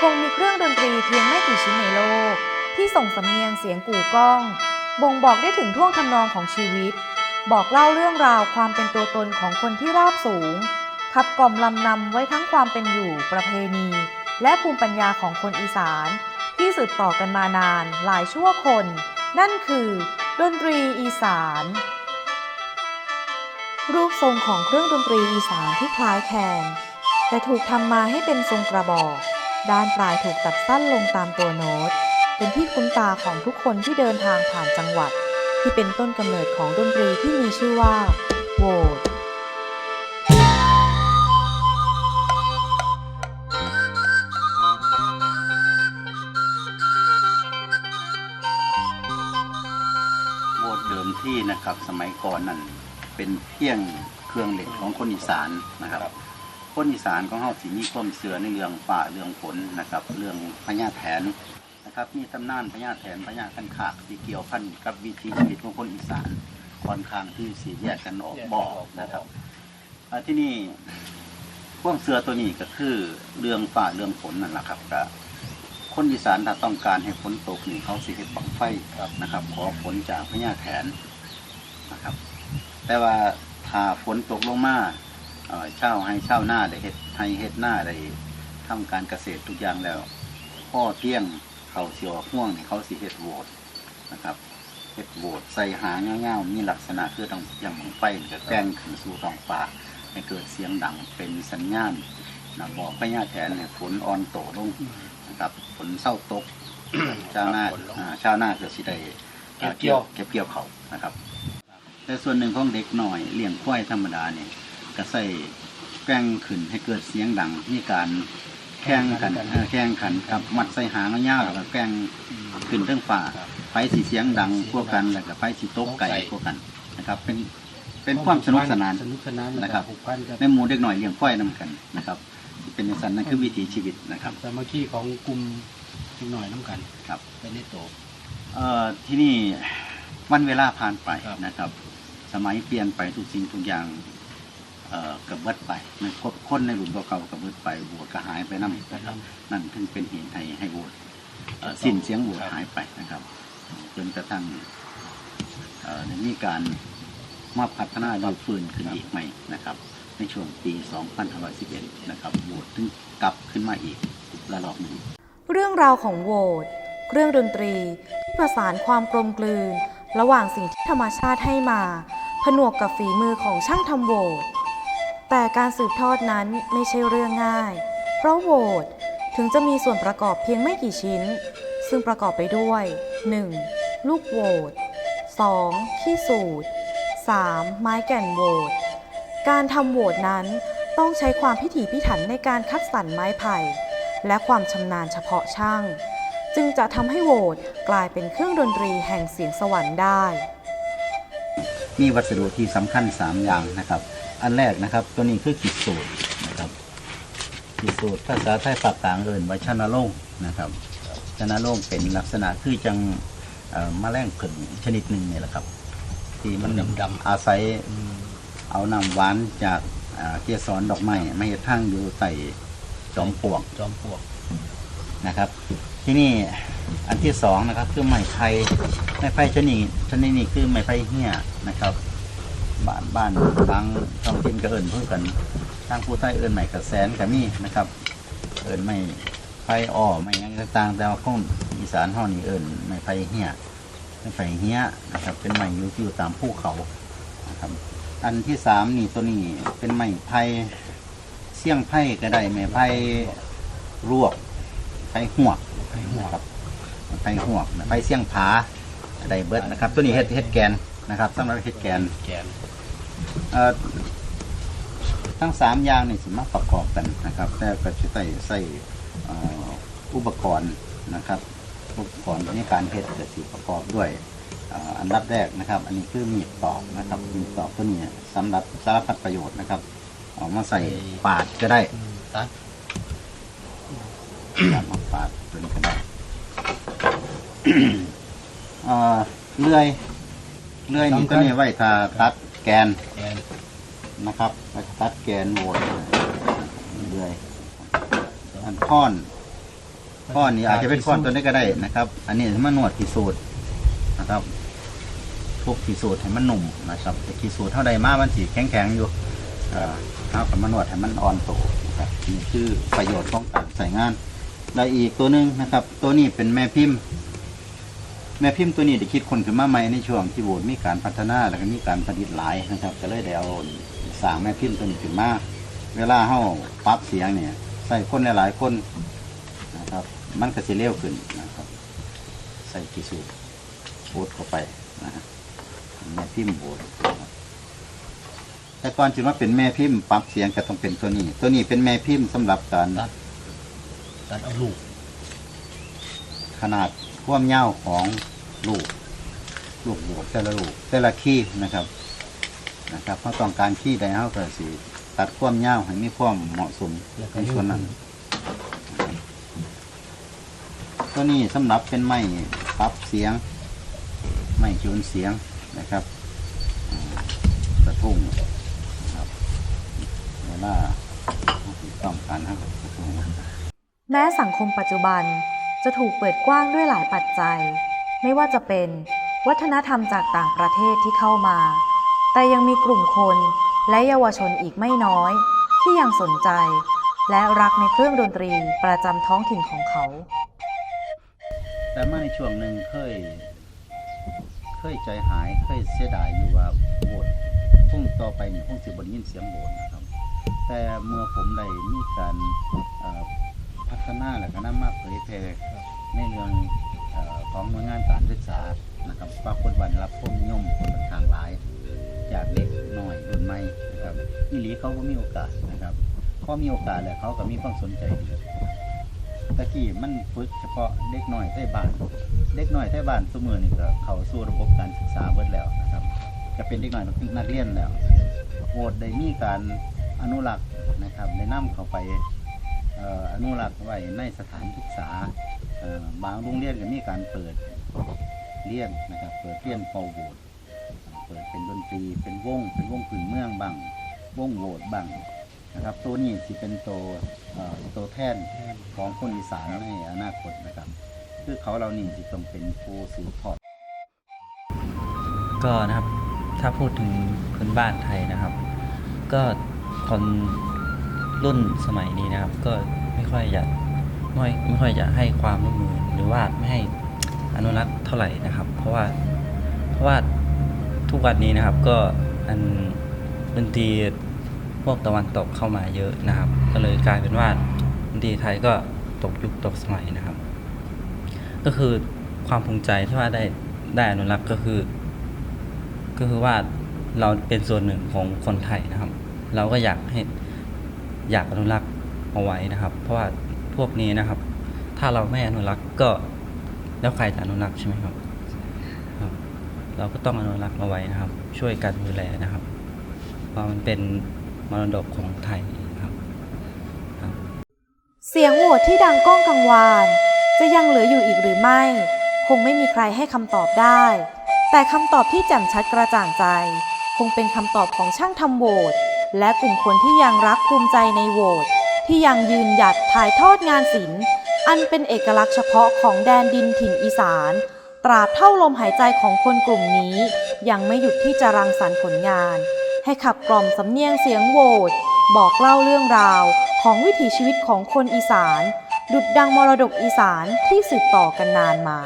คงมีเครื่องดนตรีเพียงไม่กี่ชิ้นในโลก ที่ส่งสำเนียงเสียงกู่ก้อง บ่งบอกได้ถึงท่วงทำนองของชีวิต บอกเล่าเรื่องราวความเป็นตัวตนของคนที่ราบสูง ขับกล่อมลำนำไว้ทั้งความเป็นอยู่ประเพณี และภูมิปัญญาของคนอีสาน ที่สืบต่อกันมานานหลายชั่วคน นั่นคือ ดนตรีอีสาน รูปทรงของเครื่องดนตรีอีสานที่คล้ายแคนแต่ถูกทำมาให้เป็นทรงกระบอก ด้านปลายถูกตัดสั้นลงตามตัวโน้ต เป็นที่คุ้นตาของทุกคนที่เดินทางผ่านจังหวัด ที่เป็นต้นกำเนิดของดนตรีที่มีชื่อว่าโวดโบสถ์เดิมที่นะครับสมัยก่อนนั่นเป็นเพียงเครื่องเหล็กของคนอีสานนะครับ คนอีสานของเฮาสิมีความเสื่อในเรื่องป่าเรื่องฝนนะครับ เรื่องพญาแถนนะครับ มีตำนานพญาแถนพญาคันขากที่เกี่ยวพันกับวิถีชีวิตของคนอีสานค่อนข้างที่สีแยกกันออกบ่อนะครับที่นี่ความเสื่อตัวนี้ก็คือเรื่องป่าเรื่องฝนนั่นแหละครับก็คนอีสานถ้าต้องการให้ฝนตกนี่เขาสิเฮ็ดบังไฟครับนะครับ ขอฝนจากพญาแถนนะครับ แต่ว่าถ้าฝนตกลงมา เอ่อเช่าให้เช่าหน้าได้เฮ็ดให้เฮ็ดหน้าได้ทำการเกษตรทุกอย่างแล้ว พ่อเที่ยงเขาเสียวห่วงเนี่ยเขาสิเฮ็ดโหวตนะครับเฮ็ดโหวตใส่หางเงาๆมีลักษณะคือต้องอย่างบังไฟนี่ก็แกล้งขึ้นสู่ท้องฟ้าให้เกิดเสียงดังเป็นสัญญาณนะบอกพญาแถนเนี่ยฝนอ่อนโตลงนะครับผลเศร้าตกชาวนาชาวนาเกิดสิได้เก็บเกี่ยวเก็บเกี่ยวเขานะครับ แต่ส่วนหนึ่งของเด็กหน่อยเลี้ยงควายธรรมดาเนี่ย ก็ใส่แกล้งขึ้นให้เกิดเสียงดังมีการแข่งกันเอ่อแข่งขันครับมัดใส่หางเงาวๆแล้วก็แกล้งขึ้นเรื่องฝ่าไฟสีเสียงดังพวกกันแล้วก็ไฟสีตกไก่พวกกันนะครับ เป็นเป็นความสนุกสนานสนุกสนานนะครับผูกพันกับ ในหมู่เด็กหน่อยเลี้ยงควายนำกันนะครับ เป็นอย่างนั้นนั่นคือวิถีชีวิตนะครับสามัคคีของกลุ่มอีกหน่อยน้ำกันครับเป็นในโตเอ่อที่นี่วันเวลาผ่านไปครับนะครับ สมัยเปลี่ยนไปทุกสิ่งทุกอย่างเอ่อ กับเบิดไปมันครบคนในรุ่นเก่าๆกับเบิดไปบวชก็หายไปนั่นไปนนั่นถึงเป็นเหตุให้ให้บวชเสิ้นเสียงบวชหายไปนะครับ จนกระทั่งเอ่อได้มีการมาพัฒนาดูฟื้นขึ้นอีกใหม่นะครับ ในช่วงปี2511นะครับโบวชถึงกลับขึ้นมาอีกระลอกหนึ่งเรื่องราวของโหวดเครื่องดนตรีที่ผสานความกลมกลืน ระหว่างสิ่งที่ธรรมชาติให้มา ผนวกกับฝีมือของช่างทำโหวด แต่การสืบทอดนั้นไม่ใช่เรื่องง่าย เพราะโหวดถึงจะมีส่วนประกอบเพียงไม่กี่ชิ้น ซึ่งประกอบไปด้วย 1. ลูกโหวด 2. ขี้สูตร 3. ไม้แก่นโหวดการทำโหวดนั้นต้องใช้ความพิถีพิถันในการคัดสรรไม้ไผ่ และความชำนาญเฉพาะช่าง จึงจะทำให้โหวดกลายเป็นเครื่องดนตรีแห่งเสียงสวรรค์ได้ มีวัสดุที่สำคัญ 3 อย่างนะครับ อันแรกนะครับตัวนี้คือขีดสูตรนะครับขีดสูตรภาษาไทยปากกลางเอินว่าชนะโลงนะครับชนะโลงเป็นลักษณะคือจังเอ่อแมลงผึ่งชนิดหนึ่งนี่แหละครับ ที่มันดำอาศัยำอืมเอาน้ำหวานจากอ่าเกสรดอกไม้มาเห็ดทั้งอยู่ใส่จอมปลวกจอมปลวกนะครับ ที่นี่อันที่สองนะครับ คือไม้ไผ่ไม้ไผ่ชนิดชนิดนี้คือไม้ไผ่เหี้ยนะครับบ้านบ้านทางท้องถิ่นก็เอิญเพื่อกันทางผู้ใต้เอิญใหม่กระแสนกับมีนะครับ เอิญไม่ไผ่อ้อไม่ยังต่างแต่ว่าของอีสานห้อนี่เอิญไม่ไผ่เหี้ยไม่ไผ่เหี้ยนะครับ เป็นไม้ยูที่อยู่ตามภูเขานะครับ อันที่สามนี่ตัวนี้เป็นไม้ไผ่เสี่ยงไผ่ก็ได้ไม้ไผ่รวก ไผ่หวกไผ่หัวครับไผ่หวกไผ่เสี่ยงผาได้เบิดนะครับ ตัวนี้เฮ็ดเฮ็ดแกนนะครับสำหรับเฮ็ดแกนแกนเอ่อทั้งสามอย่างนี่สิมาประกอบกันนะครับแต่ก็จะใส่ใส่เอ่ออุปกรณ์นะครับ อุปกรณ์ในการเฮ็ดจะสิประกอบด้วยเอ่ออันดับแรกนะครับ อันนี้คือมีดตอกนะครับมีดตอกตัวนี้สำหรับสารพัดประโยชน์นะครับเอามาใส่ปาดก็ได้อืมตัดเอา มาปาดเป็นก็ได้เอ่อเลื่อย เลื่อยนี่ตัวนี้ไว้ถ้าตัดแกนนะครับแล้วก็ตัดแกนโหวตเรื่อยอันท่อนข้อนนี้อาจจะเป็นข้อนตัวนี้ก็ได้นะครับ อันนี้มันนวดที่สูตรนะครับทุกที่สูตรให้มันหนุ่มนะครับแต่ที่สูตรเท่าใดมากมันสีแข็งแข็งๆอยู่เอ่อเอากับมานวดให้มันอ่อนโตนะครับนี่คือประโยชน์ของการใส่งาน แล้วอีกตัวหนึ่งนะครับ ตัวนี้เป็นแม่พิมพ์ แม่พิมพ์ตัวนี้ได้คิดคนขึ้นมาใหม่ในช่วงที่โบสถ์มีการพัฒนาแล้วก็มีการผลิตหลายนะครับ ก็เลยได้เอาสร้างแม่พิมพ์ตัวนี้ขึ้นมาเวลาเฮาปรับเสียงเนี่ยใส่คนหลายๆคนนะครับ มันก็สิเร็วขึ้นนะครับ ใส่กี่สูตรโบดเข้าไปนะฮะแม่พิมพ์โบดนะครับแต่ก่อนจึงว่าเป็นแม่พิมพ์ปรับเสียงก็ต้องเป็นตัวนี้ ตัวนี้เป็นแม่พิมพ์สำหรับการ ตัดเอาลูก ขนาดความยาวของลูก ลูกโบดแต่ละลูกแต่ละขี้นะครับ นะครับเขาต้องการขี้ใดเขาก็สิตัดความยาวให้มีความเหมาะสมแล้วก็ในส่วนนั้นตัวนี้สำหรับเป็นไม้ปรับเสียง ไม้จูนเสียงนะครับกระทุ่งนะครับเวลาต้องการครับกระทุ่ง แม้สังคมปัจจุบันจะถูกเปิดกว้างด้วยหลายปัจจัย ไม่ว่าจะเป็น วัฒนธรรมจากต่างประเทศที่เข้ามา แต่ยังมีกลุ่มคนและเยาวชนอีกไม่น้อย ที่ยังสนใจ และรักในเครื่องดนตรีประจำท้องถิ่นของเขา แต่เมื่อในช่วงหนึ่งเคย เคยใจหายเคยเสียดายอยู่ว่าโบสถ์คงต่อไปนี่คงสิบได้ยินเสียงโบสถ์นะครับ แต่เมื่อผมได้มีการ พัฒนาและก็นำมาเผยแพร่ในเรื่องเอ่อของหน่วยงานการศึกษานะครับปรากฏว่าได้รับความนิยมคนค่อนข้างหลาย จากเด็กน้อยรุ่นใหม่นะครับอีหลีเขาก็มีโอกาสนะครับพอมีโอกาสแล้วเขาก็มีความสนใจตะกี้มันฝึกเฉพาะเด็กน้อยใต้บ้าน เด็กน้อยใต้บ้านสมือนี่ก็เข้าสู่ระบบการศึกษาเบิดแล้วนะครับก็เป็นเด็กน้อยนักเรียนแล้วโหดได้มีการอนุรักษ์นะครับได้นำเข้าไป อนุรักษ์ไว้ในสถานศึกษาบางโรงเรียนก็มีการเปิดเรียนนะครับเปิดเรียนเป่าโหวดเปิดเป็นดนตรีเป็นวงเป็นวงพื้นเมืองบางวงโหวดบ้างนะครับ ตัวนี้สิเป็นตัวตัวแทนของคนอีสานในอนาคตนะครับ คือเขาเรานี่สิต้องเป็นผู้สืบทอดก็นะครับถ้าพูดถึงพื้นบ้านไทยนะครับ ก็คน รุ่นสมัยนี้นะครับ ก็ไม่ค่อยอยากไม่ไม่ค่อยจะให้ความร่วมมือหรือว่าไม่ให้อนุรักษ์เท่าไหร่นะครับ เพราะว่าเพราะว่าทุกวันนี้นะครับก็อันดนตรีพวกตะวันตกเข้ามาเยอะนะครับ ก็เลยกลายเป็นว่าดนตรีไทยก็ตกยุคตกสมัยนะครับ ก็คือความภูมิใจที่ว่าได้ได้อนุรักษ์ก็คือ ก็คือว่าเราเป็นส่วนหนึ่งของคนไทยนะครับ เราก็อยากให้ อยากอนุรักษ์เอาไว้นะครับ เพราะว่าพวกนี้นะครับ ถ้าเราไม่อนุรักษ์ก็แล้วใครจะอนุรักษ์ใช่ไหมครับ เราก็ต้องอนุรักษ์เอาไว้นะครับ ช่วยกันดูแลนะครับ เพราะมันเป็นมรดกของไทยครับครับเสียงโหวตที่ดังก้องกังวาน จะยังเหลืออยู่อีกหรือไม่ คงไม่มีใครให้คำตอบได้ แต่คำตอบที่แจ่มชัดกระจ่างใจ คงเป็นคำตอบของช่างทำโหวต และกลุ่มคนที่ยังรักภูมิใจในโหวตที่ยังยืนหยัดถ่ายทอดงานศิลป์ อันเป็นเอกลักษณ์เฉพาะของแดนดินถิ่นอีสาน ตราบเท่าลมหายใจของคนกลุ่มนี้ ยังไม่หยุดที่จะรังสรรค์ผลงาน ให้ขับกล่อมสำเนียงเสียงโหวตบอกเล่าเรื่องราวของวิถีชีวิตของคนอีสาน ดุดดังมรดกอีสานที่สืบต่อกันนานมา